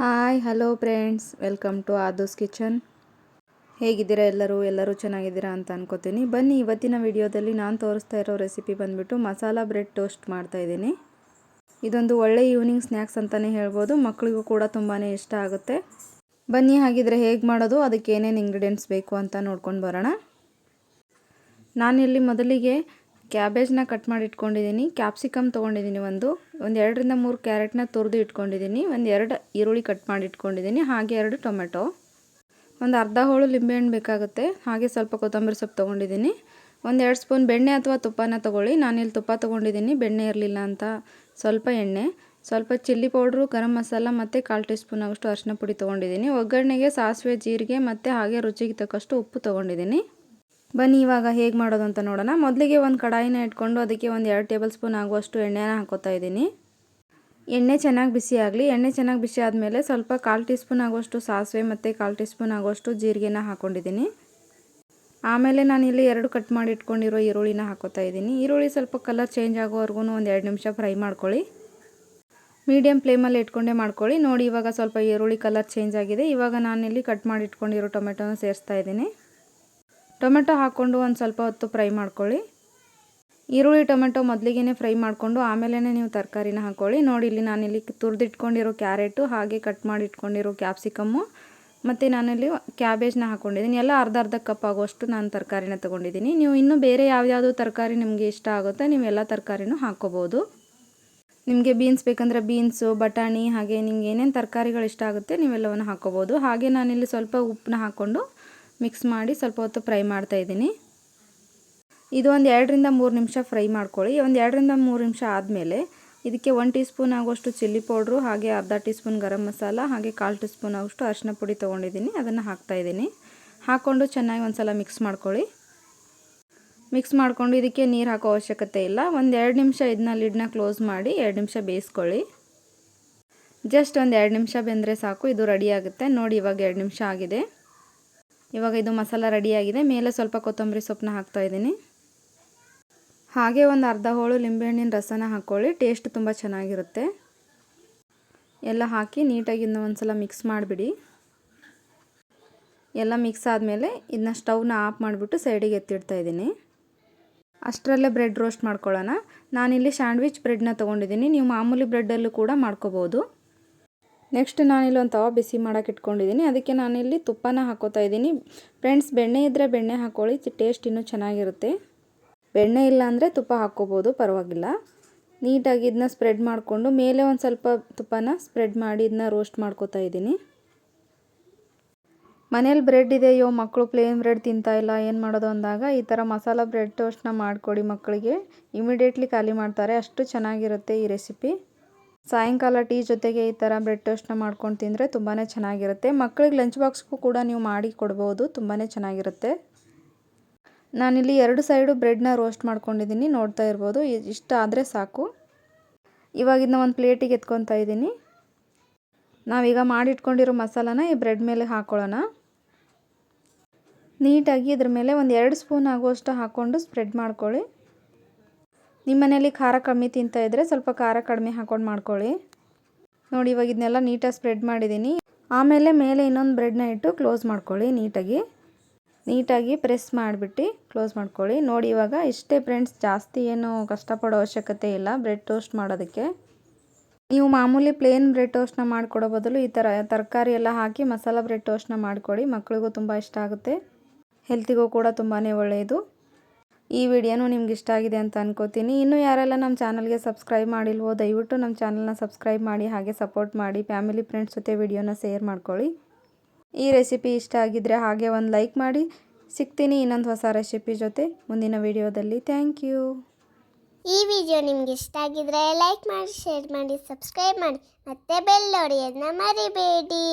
Hi, hello friends. Welcome to Aado's kitchen. ಹೇಗಿದ್ದೀರಾ ಎಲ್ಲರೂ? ಎಲ್ಲರೂ ಚೆನ್ನಾಗಿದ್ದೀರಾ ಅಂತ ಅನ್ಕೋತೀನಿ. ಬನ್ನಿ, ಇವತ್ತಿನ ವಿಡಿಯೋದಲ್ಲಿ ನಾನು ತೋರಿಸ್ತಾ ಇರೋ ರೆಸಿಪಿ ಬಂದುಬಿಟ್ಟು ಮಸಾಲ ಬ್ರೆಡ್ ಟೋಸ್ಟ್ ಮಾಡ್ತಾ ಇದ್ದೀನಿ. ಇದೊಂದು ಒಳ್ಳೆ ಈವ್ನಿಂಗ್ ಸ್ನ್ಯಾಕ್ಸ್ ಅಂತಲೇ ಹೇಳ್ಬೋದು. ಮಕ್ಕಳಿಗೂ ಕೂಡ ತುಂಬಾ ಇಷ್ಟ ಆಗುತ್ತೆ. ಬನ್ನಿ, ಹಾಗಿದ್ರೆ ಹೇಗೆ ಮಾಡೋದು? ಅದಕ್ಕೆ ಏನೇನು ಇಂಗ್ರೀಡಿಯೆಂಟ್ಸ್ ಬೇಕು ಅಂತ ನೋಡ್ಕೊಂಡು ಬರೋಣ. ನಾನಿಲ್ಲಿ ಮೊದಲಿಗೆ ಕ್ಯಾಬೇಜ್ನ ಕಟ್ ಮಾಡಿ ಇಟ್ಕೊಂಡಿದ್ದೀನಿ. ಕ್ಯಾಪ್ಸಿಕಮ್ ತೊಗೊಂಡಿದ್ದೀನಿ ಒಂದು. ಒಂದು ಎರಡರಿಂದ ಮೂರು ಕ್ಯಾರೆಟ್ನ ತುರಿದು ಇಟ್ಕೊಂಡಿದ್ದೀನಿ. ಒಂದು ಎರಡು ಈರುಳ್ಳಿ ಕಟ್ ಮಾಡಿ ಇಟ್ಕೊಂಡಿದ್ದೀನಿ. ಹಾಗೆ ಎರಡು ಟೊಮೆಟೊ. ಒಂದು ಅರ್ಧ ಹೋಳು ಲಿಂಬೆಹಣ್ಣು ಬೇಕಾಗುತ್ತೆ. ಹಾಗೆ ಸ್ವಲ್ಪ ಕೊತ್ತಂಬರಿ ಸೊಪ್ಪು ತೊಗೊಂಡಿದ್ದೀನಿ. ಒಂದು ಎರಡು ಸ್ಪೂನ್ ಬೆಣ್ಣೆ ಅಥವಾ ತುಪ್ಪನ ತೊಗೊಳ್ಳಿ. ನಾನಿಲ್ಲಿ ತುಪ್ಪ ತೊಗೊಂಡಿದ್ದೀನಿ. ಬೆಣ್ಣೆ ಇರಲಿಲ್ಲ ಅಂತ ಸ್ವಲ್ಪ ಎಣ್ಣೆ. ಸ್ವಲ್ಪ ಚಿಲ್ಲಿ ಪೌಡ್ರು, ಗರಂ ಮಸಾಲ ಮತ್ತು ಕಾಲು ಟೀ ಸ್ಪೂನ್ ಆಗೋಷ್ಟು ಅರಿಶಿನ ಪುಡಿ ತೊಗೊಂಡಿದ್ದೀನಿ. ಒಗ್ಗರಣೆಗೆ ಸಾಸಿವೆ, ಜೀರಿಗೆ ಮತ್ತು ಹಾಗೆ ರುಚಿಗೆ ತಕ್ಕಷ್ಟು ಉಪ್ಪು ತೊಗೊಂಡಿದ್ದೀನಿ. ಬನ್ನಿ, ಇವಾಗ ಹೇಗೆ ಮಾಡೋದು ಅಂತ ನೋಡೋಣ. ಮೊದಲಿಗೆ ಒಂದು ಕಡಾಯಿನ ಇಟ್ಕೊಂಡು ಅದಕ್ಕೆ ಒಂದು ಎರಡು ಟೇಬಲ್ ಸ್ಪೂನ್ ಆಗುವಷ್ಟು ಎಣ್ಣೆನ ಹಾಕೋತಾ ಇದ್ದೀನಿ. ಎಣ್ಣೆ ಚೆನ್ನಾಗಿ ಬಿಸಿ ಆಗಲಿ. ಎಣ್ಣೆ ಚೆನ್ನಾಗಿ ಬಿಸಿ ಆದಮೇಲೆ ಸ್ವಲ್ಪ ಕಾಲು ಟೀ ಸ್ಪೂನ್ ಆಗುವಷ್ಟು ಸಾಸಿವೆ ಮತ್ತು ಕಾಲು ಟೀ ಸ್ಪೂನ್ ಆಗುವಷ್ಟು ಜೀರಿಗೆನ ಹಾಕ್ಕೊಂಡಿದ್ದೀನಿ ಆಮೇಲೆ ನಾನಿಲ್ಲಿ ಎರಡು ಕಟ್ ಮಾಡಿ ಇಟ್ಕೊಂಡಿರೋ ಈರುಳ್ಳಿನ ಹಾಕೋತಾ ಇದ್ದೀನಿ. ಈರುಳ್ಳಿ ಸ್ವಲ್ಪ ಕಲರ್ ಚೇಂಜ್ ಆಗೋವರೆಗೂ ಒಂದು ಎರಡು ನಿಮಿಷ ಫ್ರೈ ಮಾಡ್ಕೊಳ್ಳಿ. ಮೀಡಿಯಮ್ ಫ್ಲೇಮಲ್ಲಿ ಇಟ್ಕೊಂಡೇ ಮಾಡ್ಕೊಳ್ಳಿ. ನೋಡಿ, ಇವಾಗ ಸ್ವಲ್ಪ ಈರುಳ್ಳಿ ಕಲರ್ ಚೇಂಜ್ ಆಗಿದೆ. ಇವಾಗ ನಾನಿಲ್ಲಿ ಕಟ್ ಮಾಡಿ ಇಟ್ಕೊಂಡಿರೋ ಟೊಮೆಟೊನ ಸೇರಿಸ್ತಾ ಇದ್ದೀನಿ. ಟೊಮೆಟೊ ಹಾಕ್ಕೊಂಡು ಒಂದು ಸ್ವಲ್ಪ ಹೊತ್ತು ಫ್ರೈ ಮಾಡ್ಕೊಳ್ಳಿ. ಈರುಳ್ಳಿ, ಟೊಮೆಟೊ ಮೊದಲಿಗೆ ಫ್ರೈ ಮಾಡಿಕೊಂಡು ಆಮೇಲೆ ನೀವು ತರಕಾರಿನ ಹಾಕ್ಕೊಳ್ಳಿ ನೋಡಿ, ಇಲ್ಲಿ ನಾನಿಲ್ಲಿ ತುರಿದಿಟ್ಕೊಂಡಿರೋ ಕ್ಯಾರೆಟು ಹಾಗೆ ಕಟ್ ಮಾಡಿ ಇಟ್ಕೊಂಡಿರೋ ಕ್ಯಾಪ್ಸಿಕಮ್ಮು ಮತ್ತು ನಾನಿಲ್ಲಿ ಕ್ಯಾಬೇಜ್ನ ಹಾಕ್ಕೊಂಡಿದ್ದೀನಿ ಎಲ್ಲ ಅರ್ಧ ಅರ್ಧ ಕಪ್ ಆಗುವಷ್ಟು ನಾನು ತರಕಾರಿನ ತೊಗೊಂಡಿದ್ದೀನಿ. ನೀವು ಇನ್ನೂ ಬೇರೆ ಯಾವ್ಯಾವುದು ತರಕಾರಿ ನಿಮಗೆ ಇಷ್ಟ ಆಗುತ್ತೆ ನೀವು ಎಲ್ಲ ತರಕಾರಿನೂ ಹಾಕ್ಕೋಬೋದು. ನಿಮಗೆ ಬೀನ್ಸ್ ಬೇಕಂದರೆ ಬೀನ್ಸು, ಬಟಾಣಿ ಹಾಗೆ ನಿಮ್ಗೆ ಏನೇನು ತರಕಾರಿಗಳು ಇಷ್ಟ ಆಗುತ್ತೆ ನೀವೆಲ್ಲವನ್ನು ಹಾಕ್ಕೋಬೋದು. ಹಾಗೆ ನಾನಿಲ್ಲಿ ಸ್ವಲ್ಪ ಉಪ್ಪನ್ನ ಹಾಕ್ಕೊಂಡು ಮಿಕ್ಸ್ ಮಾಡಿ ಸ್ವಲ್ಪ ಹೊತ್ತು ಫ್ರೈ ಮಾಡ್ತಾಯಿದ್ದೀನಿ ಇದು ಒಂದು ಎರಡರಿಂದ ಮೂರು ನಿಮಿಷ ಫ್ರೈ ಮಾಡ್ಕೊಳ್ಳಿ. ಒಂದು ಎರಡರಿಂದ ಮೂರು ನಿಮಿಷ ಆದಮೇಲೆ ಇದಕ್ಕೆ ಒನ್ ಟೀ ಸ್ಪೂನ್ ಆಗುವಷ್ಟು ಚಿಲ್ಲಿ ಪೌಡ್ರು, ಹಾಗೆ ಅರ್ಧ ಟೀ ಸ್ಪೂನ್ ಗರಂ ಮಸಾಲ, ಹಾಗೆ ಕಾಲು ಟೀ ಸ್ಪೂನ್ ಆಗುವಷ್ಟು ಅರಿಶಿನ ಪುಡಿ ತೊಗೊಂಡಿದ್ದೀನಿ. ಅದನ್ನು ಹಾಕ್ತಾಯಿದ್ದೀನಿ ಹಾಕ್ಕೊಂಡು ಚೆನ್ನಾಗಿ ಒಂದು ಸಲ ಮಿಕ್ಸ್ ಮಾಡ್ಕೊಳ್ಳಿ. ಮಿಕ್ಸ್ ಮಾಡಿಕೊಂಡು ಇದಕ್ಕೆ ನೀರು ಹಾಕೋ ಅವಶ್ಯಕತೆ ಇಲ್ಲ. ಒಂದು ಎರಡು ನಿಮಿಷ ಇದನ್ನ ಲಿಡ್ನ ಕ್ಲೋಸ್ ಮಾಡಿ ಎರಡು ನಿಮಿಷ ಬೇಯಿಸ್ಕೊಳ್ಳಿ. ಜಸ್ಟ್ ಒಂದು ಎರಡು ನಿಮಿಷ ಬೆಂದರೆ ಸಾಕು. ಇದು ರೆಡಿ ಆಗುತ್ತೆ. ನೋಡಿ ಇವಾಗ ಎರಡು ನಿಮಿಷ ಆಗಿದೆ. ಇವಾಗ ಇದು ಮಸಾಲ ರೆಡಿಯಾಗಿದೆ. ಮೇಲೆ ಸ್ವಲ್ಪ ಕೊತ್ತಂಬರಿ ಸೊಪ್ಪನ್ನ ಹಾಕ್ತಾ ಇದ್ದೀನಿ. ಹಾಗೆ ಒಂದು ಅರ್ಧ ಹೋಳು ಲಿಂಬೆಹಣ್ಣಿನ ರಸನ ಹಾಕ್ಕೊಳ್ಳಿ ಟೇಸ್ಟ್ ತುಂಬ ಚೆನ್ನಾಗಿರುತ್ತೆ. ಎಲ್ಲ ಹಾಕಿ ನೀಟಾಗಿ ಇನ್ನೂ ಒಂದು ಸಲ ಮಿಕ್ಸ್ ಮಾಡಿಬಿಡಿ. ಎಲ್ಲ ಮಿಕ್ಸ್ ಆದಮೇಲೆ ಇದನ್ನ ಸ್ಟವ್ನ ಆಫ್ ಮಾಡಿಬಿಟ್ಟು ಸೈಡಿಗೆ ಎತ್ತಿಡ್ತಾ ಇದ್ದೀನಿ. ಅಷ್ಟರಲ್ಲೇ ಬ್ರೆಡ್ ರೋಸ್ಟ್ ಮಾಡ್ಕೊಳ್ಳೋಣ. ನಾನಿಲ್ಲಿ ಸ್ಯಾಂಡ್ವಿಚ್ ಬ್ರೆಡ್ನ ತೊಗೊಂಡಿದ್ದೀನಿ. ನೀವು ಮಾಮೂಲಿ ಬ್ರೆಡ್ಡಲ್ಲೂ ಕೂಡ ಮಾಡ್ಕೋಬೋದು. ನೆಕ್ಸ್ಟ್ ನಾನಿಲ್ಲಿ ಒಂದು ತವ ಬಿಸಿ ಮಾಡೋಕೆ ಇಟ್ಕೊಂಡಿದ್ದೀನಿ. ಅದಕ್ಕೆ ನಾನಿಲ್ಲಿ ತುಪ್ಪನ ಹಾಕೋತಾ ಇದ್ದೀನಿ. ಫ್ರೆಂಡ್ಸ್, ಬೆಣ್ಣೆ ಇದ್ದರೆ ಬೆಣ್ಣೆ ಹಾಕ್ಕೊಳ್ಳಿ ಟೇಸ್ಟ್ ಇನ್ನೂ ಚೆನ್ನಾಗಿರುತ್ತೆ. ಬೆಣ್ಣೆ ಇಲ್ಲ ಅಂದರೆ ತುಪ್ಪ ಹಾಕ್ಕೋಬೋದು, ಪರವಾಗಿಲ್ಲ. ನೀಟಾಗಿ ಇದನ್ನ ಸ್ಪ್ರೆಡ್ ಮಾಡಿಕೊಂಡು, ಮೇಲೆ ಒಂದು ಸ್ವಲ್ಪ ತುಪ್ಪನ ಸ್ಪ್ರೆಡ್ ಮಾಡಿ ಇದನ್ನ ರೋಸ್ಟ್ ಮಾಡ್ಕೋತಾ ಇದ್ದೀನಿ. ಮನೇಲಿ ಬ್ರೆಡ್ ಇದೆಯೋ ಮಕ್ಕಳು ಪ್ಲೇನ್ ಬ್ರೆಡ್ ತಿಂತಾ ಇಲ್ಲ, ಏನು ಮಾಡೋದು ಅಂದಾಗ ಈ ಥರ ಮಸಾಲ ಬ್ರೆಡ್ ಟೋಸ್ಟ್ನ ಮಾಡಿಕೊಡಿ ಮಕ್ಕಳಿಗೆ. ಇಮಿಡಿಯೇಟ್ಲಿ ಖಾಲಿ ಮಾಡ್ತಾರೆ, ಅಷ್ಟು ಚೆನ್ನಾಗಿರುತ್ತೆ ಈ ರೆಸಿಪಿ. ಸಾಯಂಕಾಲ ಟೀ ಜೊತೆಗೆ ಈ ಥರ ಬ್ರೆಡ್ ಟೋಸ್ಟ್ನ ಮಾಡ್ಕೊಂಡು ತಿಂದರೆ ತುಂಬಾ ಚೆನ್ನಾಗಿರುತ್ತೆ. ಮಕ್ಕಳಿಗೆ ಲಂಚ್ ಬಾಕ್ಸ್ಗೂ ಕೂಡ ನೀವು ಮಾಡಿ ಕೊಡ್ಬೋದು ತುಂಬಾ ಚೆನ್ನಾಗಿರುತ್ತೆ. ನಾನಿಲ್ಲಿ ಎರಡು ಸೈಡು ಬ್ರೆಡ್ನ ರೋಸ್ಟ್ ಮಾಡ್ಕೊಂಡಿದ್ದೀನಿ, ನೋಡ್ತಾ ಇರ್ಬೋದು ಇಷ್ಟ ಆದರೆ ಸಾಕು. ಇವಾಗಿನ ಒಂದು ಪ್ಲೇಟಿಗೆ ಎತ್ಕೊತಾ ಇದ್ದೀನಿ. ನಾವೀಗ ಮಾಡಿಟ್ಕೊಂಡಿರೋ ಮಸಾಲಾನ ಈ ಬ್ರೆಡ್ ಮೇಲೆ ಹಾಕೊಳ್ಳೋಣ. ನೀಟಾಗಿ ಇದ್ರ ಮೇಲೆ ಒಂದು ಎರಡು ಸ್ಪೂನ್ ಆಗುವಷ್ಟು ಹಾಕ್ಕೊಂಡು ಸ್ಪ್ರೆಡ್ ಮಾಡ್ಕೊಳ್ಳಿ. ನಿಮ್ಮ ಮನೇಲಿ ಖಾರ ಕಮ್ಮಿ ತಿಂತಾ ಇದ್ದರೆ ಸ್ವಲ್ಪ ಖಾರ ಕಡಿಮೆ ಹಾಕ್ಕೊಂಡು ಮಾಡ್ಕೊಳ್ಳಿ. ನೋಡಿ, ಇವಾಗ ಇದನ್ನೆಲ್ಲ ನೀಟಾಗಿ ಸ್ಪ್ರೆಡ್ ಮಾಡಿದ್ದೀನಿ. ಆಮೇಲೆ ಮೇಲೆ ಇನ್ನೊಂದು ಬ್ರೆಡ್ನ ಇಟ್ಟು ಕ್ಲೋಸ್ ಮಾಡ್ಕೊಳ್ಳಿ ನೀಟಾಗಿ. ನೀಟಾಗಿ ಪ್ರೆಸ್ ಮಾಡಿಬಿಟ್ಟು ಕ್ಲೋಸ್ ಮಾಡ್ಕೊಳ್ಳಿ. ನೋಡಿ, ಇವಾಗ ಇಷ್ಟೇ ಫ್ರೆಂಡ್ಸ್, ಜಾಸ್ತಿ ಏನು ಕಷ್ಟಪಡೋ ಅವಶ್ಯಕತೆ ಇಲ್ಲ ಬ್ರೆಡ್ ಟೋಸ್ಟ್ ಮಾಡೋದಕ್ಕೆ. ನೀವು ಮಾಮೂಲಿ ಪ್ಲೇನ್ ಬ್ರೆಡ್ ಟೋಸ್ಟ್ನ ಮಾಡಿಕೊಡೋ ಬದಲು ಈ ಥರ ತರಕಾರಿ ಎಲ್ಲ ಹಾಕಿ ಮಸಾಲ ಬ್ರೆಡ್ ಟೋಸ್ಟ್ನ ಮಾಡಿಕೊಡಿ ಮಕ್ಕಳಿಗೂ ತುಂಬ ಇಷ್ಟ ಆಗುತ್ತೆ. ಹೆಲ್ತಿಗೂ ಕೂಡ ತುಂಬಾ ಒಳ್ಳೆಯದು. ಈ ವಿಡಿಯೋನೂ ನಿಮ್ಗೆ ಇಷ್ಟ ಆಗಿದೆ ಅಂತ ಅನ್ಕೋತೀನಿ. ಇನ್ನೂ ಯಾರೆಲ್ಲ ನಮ್ಮ ಚಾನಲ್ಗೆ ಸಬ್ಸ್ಕ್ರೈಬ್ ಮಾಡಿಲ್ವೋ, ದಯವಿಟ್ಟು ನಮ್ಮ ಚಾನಲ್ನ ಸಬ್ಸ್ಕ್ರೈಬ್ ಮಾಡಿ, ಹಾಗೆ ಸಪೋರ್ಟ್ ಮಾಡಿ, ಫ್ಯಾಮಿಲಿ ಫ್ರೆಂಡ್ಸ್ ಜೊತೆ ವಿಡಿಯೋನ ಶೇರ್ ಮಾಡ್ಕೊಳ್ಳಿ. ಈ ರೆಸಿಪಿ ಇಷ್ಟ ಆಗಿದ್ದರೆ ಹಾಗೆ ಒಂದು ಲೈಕ್ ಮಾಡಿ. ಸಿಗ್ತೀನಿ ಇನ್ನೊಂದು ಹೊಸ ರೆಸಿಪಿ ಜೊತೆ ಮುಂದಿನ ವಿಡಿಯೋದಲ್ಲಿ. Thank you. ಈ ವಿಡಿಯೋ ನಿಮ್ಗೆ ಇಷ್ಟ ಆಗಿದ್ರೆ ಲೈಕ್ ಮಾಡಿ, ಶೇರ್ ಮಾಡಿ, ಸಬ್ಸ್ಕ್ರೈಬ್ ಮಾಡಿ. ಮತ್ತೆ ಬೆಲ್ ಹೊಡೆಯೋದನ್ನ ಮರಿಬೇಡಿ.